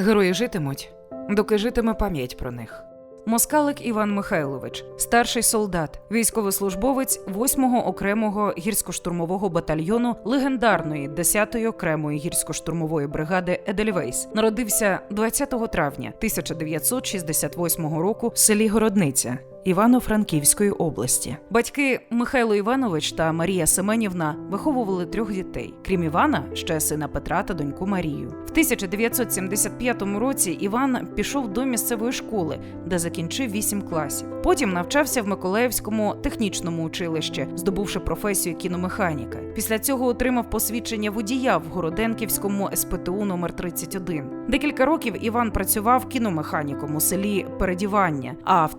Герої житимуть, доки житиме пам'ять про них. Москалик Іван Михайлович, старший солдат, військовослужбовець 8-го окремого гірсько-штурмового батальйону легендарної 10-ї окремої гірсько-штурмової бригади Едельвейс, народився 20 травня 1968 року в селі Городниця. Івано-Франківської області батьки Михайло Іванович та Марія Семенівна виховували трьох дітей. Крім Івана, ще сина Петра та доньку Марію. В 1975 році Іван пішов до місцевої школи, де закінчив вісім класів. Потім навчався в Миколаївському технічному училищі, здобувши професію кіномеханіка. Після цього отримав посвідчення водія в Городенківському СПТУ номер 31 Декілька років Іван працював кіномеханіком у селі Передівання. А в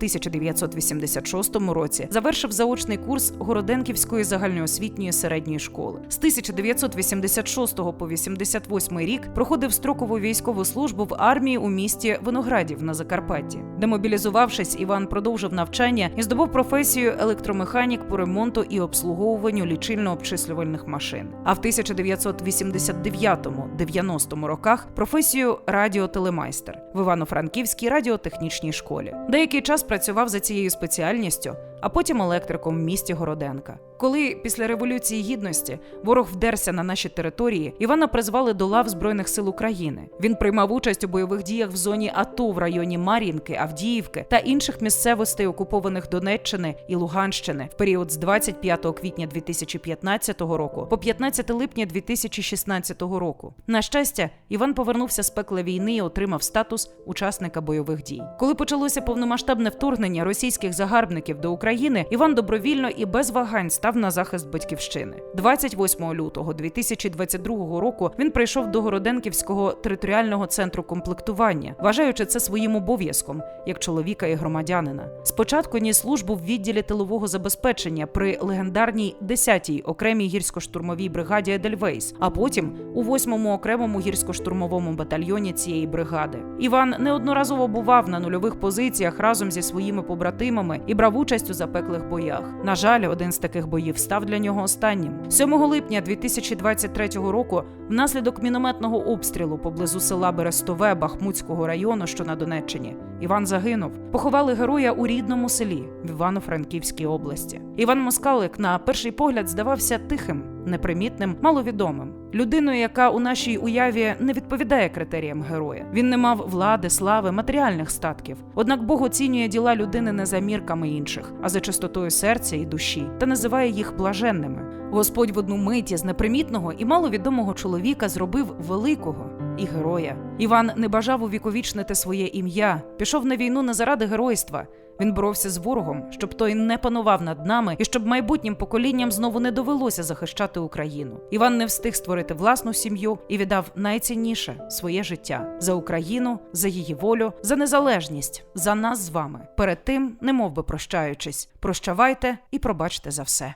1986 році завершив заочний курс Городенківської загальноосвітньої середньої школи. З 1986 по 88 рік проходив строкову військову службу в армії у місті Виноградів на Закарпатті. Демобілізувавшись, Іван продовжив навчання і здобув професію електромеханік по ремонту і обслуговуванню лічильно-обчислювальних машин. А в 1989-90 роках професію радіотелемайстер в Івано-Франківській радіотехнічній школі. Деякий час працював за цією спеціальністю, а потім електриком в місті Городенка. Коли після революції гідності ворог вдерся на наші території, Івана призвали до лав Збройних сил України. Він приймав участь у бойових діях в зоні АТО в районі Мар'їнки, Авдіївки та інших місцевостей, окупованих Донеччини і Луганщини в період з 25 квітня 2015 року по 15 липня 2016 року. На щастя, Іван повернувся з пекла війни і отримав статус учасника бойових дій. Коли почалося повномасштабне вторгнення російських загарбників до України, Іван добровільно і без вагань став на захист батьківщини. 28 лютого 2022 року він прийшов до Городенківського територіального центру комплектування, вважаючи це своїм обов'язком як чоловіка і громадянина. Спочатку ніс службу в відділі тилового забезпечення при легендарній 10-й окремій гірсько-штурмовій бригаді Едельвейс, а потім у 8-му окремому гірсько-штурмовому батальйоні цієї бригади. Іван неодноразово бував на нульових позиціях разом зі своїми побратимами і брав участь у запеклих боях. На жаль, один з таких боїв став для нього останнім. 7 липня 2023 року, внаслідок мінометного обстрілу поблизу села Берестове Бахмутського району, що на Донеччині, Іван загинув. Поховали героя у рідному селі в Івано-Франківській області. Іван Москалик на перший погляд здавався тихим, непримітним, маловідомим. Людиною, яка у нашій уяві не відповідає критеріям героя. Він не мав влади, слави, матеріальних статків. Однак Бог оцінює діла людини не за мірками інших, а за чистотою серця і душі, та називає їх блаженними. Господь в одну миті з непримітного і маловідомого чоловіка зробив великого і героя. Іван не бажав увіковічнити своє ім'я, пішов на війну не заради геройства. Він боровся з ворогом, щоб той не панував над нами і щоб майбутнім поколінням знову не довелося захищати Україну. Іван не встиг створити власну сім'ю і віддав найцінніше своє життя за Україну, за її волю, за незалежність, за нас з вами. Перед тим, немов би прощаючись, прощавайте і пробачте за все.